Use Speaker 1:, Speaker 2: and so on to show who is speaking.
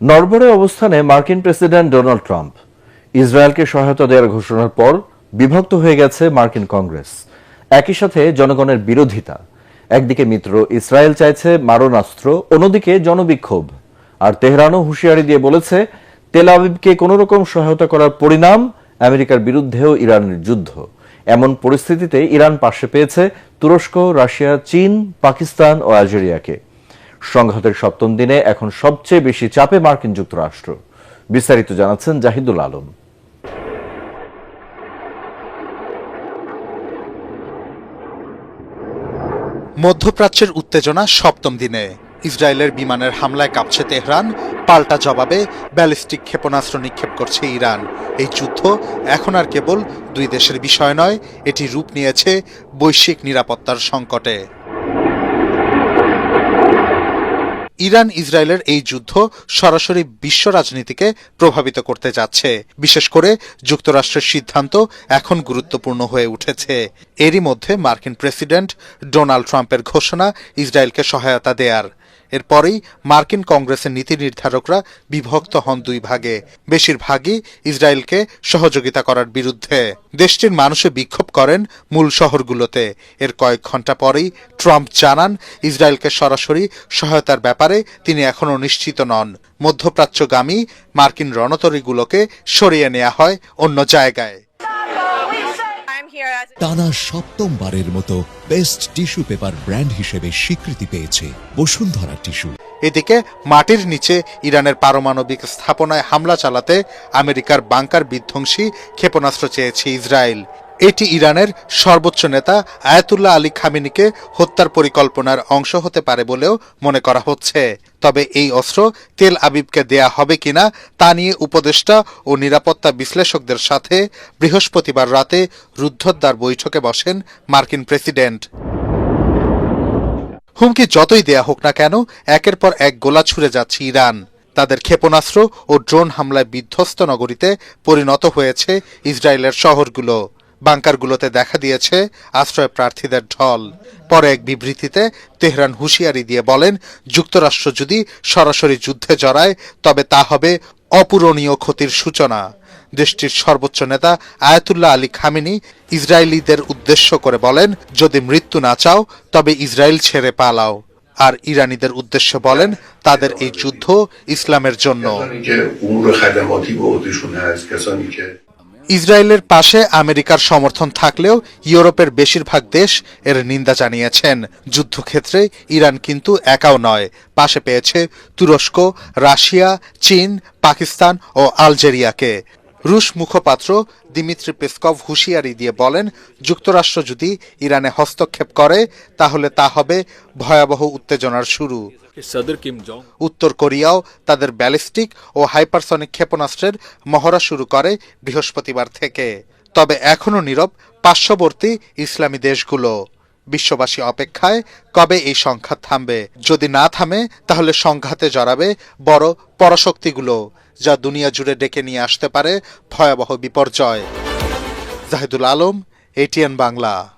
Speaker 1: নরবরে অবস্থানে মার্কিন president Donald Trump. ইসরায়েলকে সহায়তা দেওয়ার ঘোষণার পর বিভক্ত হয়ে গেছে মার্কিন কংগ্রেস। একই সাথে জনগণের বিরোধিতা। একদিকে মিত্র ইসরায়েল চাইছে মারণাস্ত্র, অন্যদিকে জনবিক্ষোভ। আর তেহরানও হুঁশিয়ারি দিয়ে বলেছে, তেল আবিবকে কোন রকম সহায়তা করার পরিণাম আমেরিকার বিরুদ্ধেও ইরানের যুদ্ধ। এমন পরিস্থিতিতে ইরান পাশে পেয়েছে তুরস্ক, রাশিয়া, চীন, পাকিস্তান ও আলজেরিয়াকে। সংঘাতের সপ্তম দিনে এখন সবচেয়ে বেশি চাপে মার্কিন যুক্তরাষ্ট্র। বিস্তারিত জানাচ্ছেন জাহিদুল আলম।
Speaker 2: মধ্যপ্রাচ্যের উত্তেজনা সপ্তম দিনে। ইসরায়েলের বিমানের হামলায় কাঁপছে তেহরান, পাল্টা জবাবে ব্যালিস্টিক ক্ষেপণাস্ত্র নিক্ষেপ করছে ইরান। এই যুদ্ধ এখন আর কেবল দুই দেশের বিষয় নয়, এটি রূপ নিয়েছে বৈশ্বিক নিরাপত্তার সংকটে। ইরান ইসরায়েলের এই যুদ্ধ সরাসরি বিশ্ব রাজনীতিকে প্রভাবিত করতে যাচ্ছে। বিশেষ করে যুক্তরাষ্ট্রের সিদ্ধান্ত এখন গুরুত্বপূর্ণ হয়ে উঠেছে। এরই মধ্যে মার্কিন প্রেসিডেন্ট ডোনাল্ড ট্রাম্পের ঘোষণা ইসরায়েলকে সহায়তা দেয়ার। এরপরেই মার্কিন কংগ্রেসের নীতি নির্ধারকরা বিভক্ত হন দুই ভাগে। বেশিরভাগই ইসরায়েলকে সহযোগিতা করার বিরুদ্ধে। দেশটির মানুষে বিক্ষোভ করেন মূল শহরগুলোতে। এর কয়েক ঘণ্টা পরেই ট্রাম্প জানান, ইসরায়েলকে সরাসরি সহায়তার ব্যাপারে তিনি এখনও নিশ্চিত নন। মধ্যপ্রাচ্যগামী মার্কিন রণতরীগুলোকে সরিয়ে নেওয়া হয় অন্য জায়গায়।
Speaker 3: টানা সপ্তমবারের মতো বেস্ট টিস্যু পেপার ব্র্যান্ড হিসেবে স্বীকৃতি পেয়েছে বসুন্ধরা টিস্যু
Speaker 2: এদিকে মাটির নিচে ইরানের পারমাণবিক স্থাপনায় হামলা চালাতে আমেরিকার বাংকার বিধ্বংসী ক্ষেপণাস্ত্র চেয়েছে ইসরায়েল। এটি ইরানের সর্বোচ্চ নেতা আয়াতুল্লাহ আলী খামিনিকে হত্যার পরিকল্পনার অংশ হতে পারে বলেও মনে করা হচ্ছে। তবে এই অস্ত্র তেল আবিবকে দেয়া হবে কিনা তা নিয়ে উপদেষ্টা ও নিরাপত্তা বিশ্লেষকদের সাথে বৃহস্পতিবার রাতে রুদ্ধদ্বার বৈঠকে বসেন মার্কিন প্রেসিডেন্ট। হুমকি যতই দেয়া হোক না কেন, একের পর এক গোলা ছুড়ে যাচ্ছে ইরান। তাদের ক্ষেপণাস্ত্র ও ড্রোন হামলায় বিধ্বস্ত নগরীতে পরিণত হয়েছে ইসরায়েলের শহরগুলো। বাংকারগুলোতে দেখা দিয়েছে আশ্রয় প্রার্থীদের ঢল। পরে এক বিবৃতিতে তেহরান হুঁশিয়ারি দিয়ে বলেন, যুক্তরাষ্ট্র যদি সরাসরি যুদ্ধে জড়ায়, তবে তা হবে অপূরণীয় ক্ষতির সূচনা। দেশটির সর্বোচ্চ নেতা আয়াতুল্লাহ আলী খামিনি ইসরায়েলিদের উদ্দেশ্য করে বলেন, যদি মৃত্যু না চাও, তবে ইসরায়েল ছেড়ে পালাও। আর ইরানিদের উদ্দেশ্য বলেন, তাদের এই যুদ্ধ ইসলামের জন্য। ইসরায়েলের পাশে আমেরিকার সমর্থন থাকলেও ইউরোপের বেশিরভাগ দেশ এর নিন্দা জানিয়েছেন। যুদ্ধক্ষেত্রে ইরান কিন্তু একাও নয়। পাশে পেয়েছে তুরস্ক, রাশিয়া, চীন, পাকিস্তান ও আলজেরিয়াকে। রুশ মুখপাত্র দিমিত্রি পেসকভ হুঁশিয়ারি দিয়ে বলেন যুক্তরাষ্ট্র যদি ইরানে হস্তক্ষেপ করে তাহলে তা হবে ভয়াবহ উত্তেজনার শুরু। উত্তর কোরিয়াও তাদের ব্যালিস্টিক ও হাইপারসনিক ক্ষেপণাস্ত্রের মহড়া শুরু করে বৃহস্পতিবার থেকে। তবে এখনও নীরব পার্শ্ববর্তী ইসলামী দেশগুলো। বিশ্ববাসী অপেক্ষায় কবে এই সংঘাত থামবে? যদি না থামে তাহলে সংঘাতে জড়াবে বড় পরাশক্তিগুলো। যা দুনিয়া জুড়ে ডেকে নিয়ে আসতে পারে ভয়াবহ বিপর্যয়। জাহিদুল আলম এটিএন বাংলা